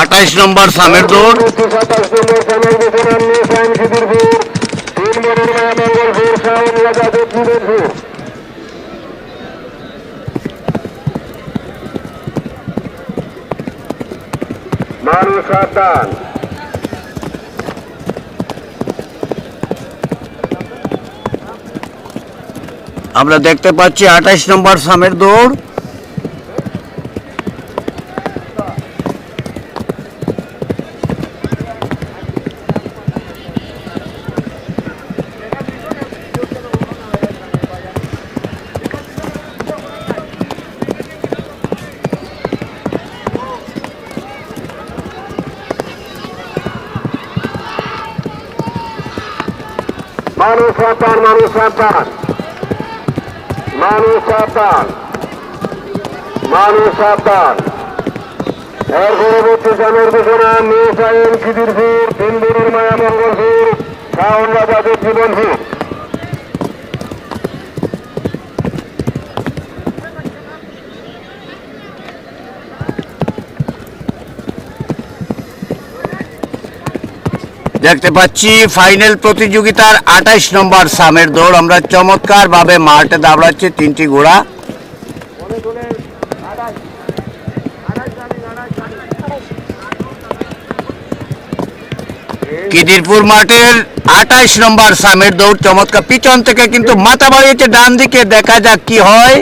আঠাইশ নম্বর সামের দৌড়। আমরা দেখতে পাচ্ছি আঠাইশ নম্বর সামের দৌড়। মানুষ সাবধান মানুষ সাবধান মানুষ সাবধান মানুষ সাবধান এর পরবর্তী সামের ঘোষণা, নিউ সাইন খিদিরপুর তিন দিনের মায়া মঙ্গলপুর শাওন রাজা জীবনপুর দেখতে পাচ্ছি, ফাইনাল প্রতিযোগিতার আঠাইশ নম্বর সামের দৌড়। আমরা চমৎকার ভাবে মাঠে দাবড়াচ্ছি তিনটি ঘোড়া। কিদিরপুর মাঠের আঠাইশ নম্বর সামের দৌড়, চমৎকার। পিছন থেকে কিন্তু মাথা বাড়িয়েছে ডান দিকে দেখা যাক কি হয়।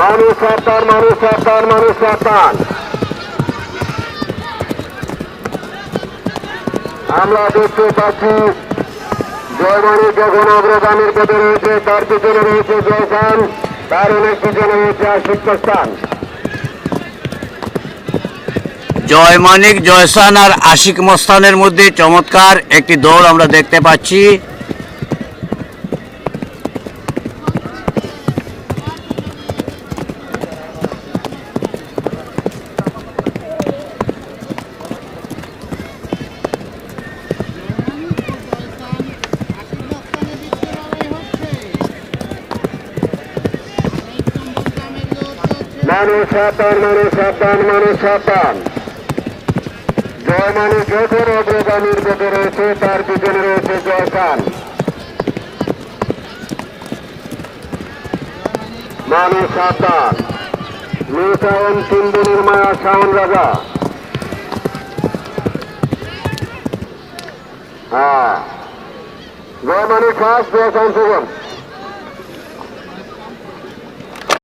মানুষ সাবধান মানুষ মানুষ আমরা দেখতে পাচ্ছি জয়মণি যখন অগ্রগামীর পথে রয়েছে, তার পিছনে রয়েছে জয়সান, তার অনেক পিছনে রয়েছে জয় মানিক, জয়সান আর আশিক মস্তানের মধ্যে চমৎকার একটি দৌড় আমরা দেখতে পাচ্ছি। মানুষ সাবধান মানুষ সাবধান মানুষ সাবধান জয়মানি যখন অগ্রগামীর পথে রয়েছে, তার পিছনে রয়েছে জয়সান মানুষ সাবধান নিউসায়ন তিনদিনের মায়া শাওন রাজা। হ্যাঁ। জয়মানি ফার্স্ট জয়সান সুগম।